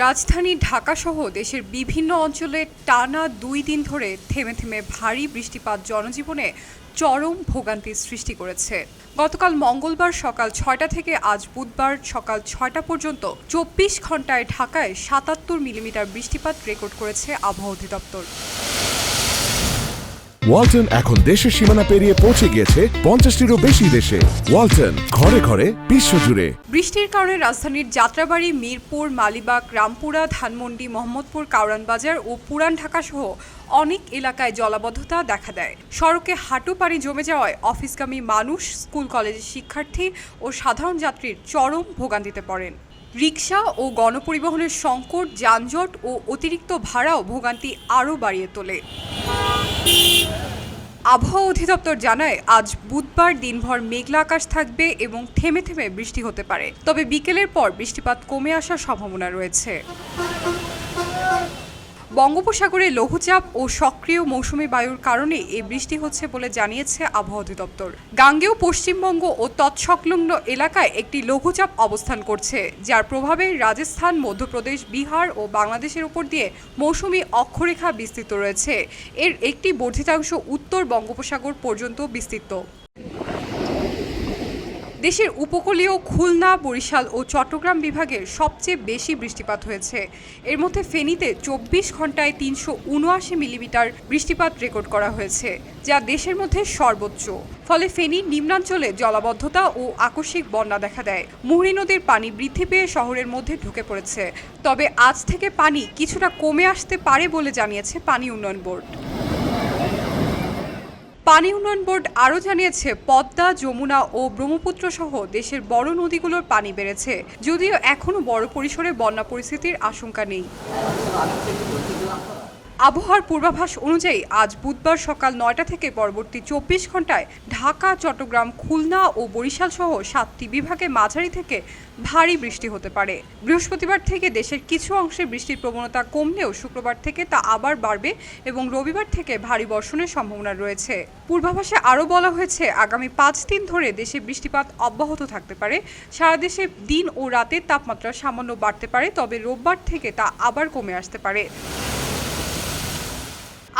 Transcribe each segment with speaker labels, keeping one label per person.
Speaker 1: রাজধানী ঢাকাসহ দেশের বিভিন্ন অঞ্চলে টানা দুই দিন ধরে থেমে থেমে ভারী বৃষ্টিপাত জনজীবনে চরম ভোগান্তির সৃষ্টি করেছে। গতকাল মঙ্গলবার সকাল ছয়টা থেকে আজ বুধবার সকাল ছয়টা পর্যন্ত চব্বিশ ঘন্টায় ঢাকায় সাতাত্তর মিলিমিটার বৃষ্টিপাত রেকর্ড করেছে আবহাওয়া অধিদপ্তর।
Speaker 2: ওয়ালটন এখন দেশের সীমানা পেরিয়ে পৌঁছে গিয়েছে পঞ্চাশটিরও বেশি দেশে। ওয়ালটন, ঘরে ঘরে বিশ্বজুড়ে
Speaker 1: বৃষ্টির কারণে রাজধানীর যাত্রাবাড়ি, মিরপুর, মালিবাগ, রামপুরা, ধানমন্ডি, মোহাম্মদপুর কাউরান বাজার ও পুরান ঢাকা সহ অনেক এলাকায় জলাবদ্ধতা দেখা দেয়। সড়কে হাঁটু পানি জমে যাওয়ায় অফিসগামী মানুষ, স্কুল কলেজের শিক্ষার্থী ও সাধারণ যাত্রীর চরম ভোগান্তিতে পড়েন। রিক্সা ও গণপরিবহনের সংকট, যানজট ও অতিরিক্ত ভাড়াও ভোগান্তি আরও বাড়িয়ে তোলে। আবহাওয়া অধিদপ্তর জানায়, আজ বুধবার দিনভর মেঘলা আকাশ থাকবে এবং থেমে থেমে বৃষ্টি হতে পারে। তবে বিকেলের পর বৃষ্টিপাত কমে আসার সম্ভাবনা রয়েছে। বঙ্গোপসাগরে লঘুচাপ ও সক্রিয় মৌসুমী বায়ুর কারণে এই বৃষ্টি হচ্ছে বলে জানিয়েছে আবহাওয়া অধিদপ্তর। গাঙ্গেয়, পশ্চিমবঙ্গ ও তৎসংলগ্ন এলাকায় একটি লঘুচাপ অবস্থান করছে, যার প্রভাবে রাজস্থান, মধ্যপ্রদেশ, বিহার ও বাংলাদেশের উপর দিয়ে মৌসুমী অক্ষরেখা বিস্তৃত রয়েছে। এর একটি বর্ধিতাংশ উত্তর বঙ্গোপসাগর পর্যন্ত বিস্তৃত। দেশের উপকূলীয় খুলনা, বরিশাল ও চট্টগ্রাম বিভাগের সবচেয়ে বেশি বৃষ্টিপাত হয়েছে। এর মধ্যে ফেনীতে চব্বিশ ঘন্টায় তিনশো উনআশি মিলিমিটার বৃষ্টিপাত রেকর্ড করা হয়েছে, যা দেশের মধ্যে সর্বোচ্চ। ফলে ফেনীর নিম্নাঞ্চলে জলাবদ্ধতা ও আকস্মিক বন্যা দেখা দেয়। মুহুরী নদীর পানি বৃদ্ধি পেয়ে শহরের মধ্যে ঢুকে পড়েছে। তবে আজ থেকে পানি কিছুটা কমে আসতে পারে বলে জানিয়েছে পানি উন্নয়ন বোর্ড। পানি উন্নয়ন বোর্ড আরও জানিয়েছে, পদ্মা, যমুনা ও ব্রহ্মপুত্র সহ দেশের বড় নদীগুলোর পানি বেড়েছে। যদিও এখনও বড় পরিসরে বন্যা পরিস্থিতির আশঙ্কা নেই। আবহাওয়ার পূর্বাভাস অনুযায়ী আজ বুধবার সকাল নয়টা থেকে পরবর্তী চব্বিশ ঘন্টায় ঢাকা, চট্টগ্রাম, খুলনা ও বরিশাল সহ সাতটি বিভাগে মাঝারি থেকে ভারী বৃষ্টি হতে পারে। বৃহস্পতিবার থেকে দেশের কিছু অংশে বৃষ্টির প্রবণতা কমলেও শুক্রবার থেকে তা আবার বাড়বে এবং রবিবার থেকে ভারী বর্ষণের সম্ভাবনা রয়েছে। পূর্বাভাসে আরও বলা হয়েছে, আগামী পাঁচ দিন ধরে দেশে বৃষ্টিপাত অব্যাহত থাকতে পারে। সারা দেশে দিন ও রাতের তাপমাত্রা সামান্য বাড়তে পারে, তবে রোববার থেকে তা আবার কমে আসতে পারে।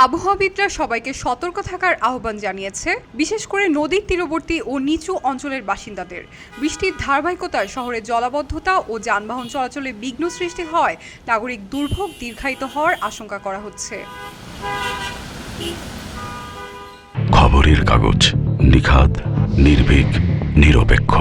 Speaker 1: আবহাওয়াবিদরা সবাইকে সতর্ক থাকার আহ্বান জানিয়েছে, বিশেষ করে নদীর তীরবর্তী ও নিচু অঞ্চলের বাসিন্দাদের। বৃষ্টির ধারাবাহিকতায় শহরে জলাবদ্ধতা ও যানবাহন চলাচলে বিঘ্ন সৃষ্টি হয়। নাগরিক দুর্ভোগ দীর্ঘায়িত হওয়ার আশঙ্কা করা হচ্ছে।
Speaker 3: খবরের কাগজ নিখাত নির্ভীক, নিরপেক্ষ।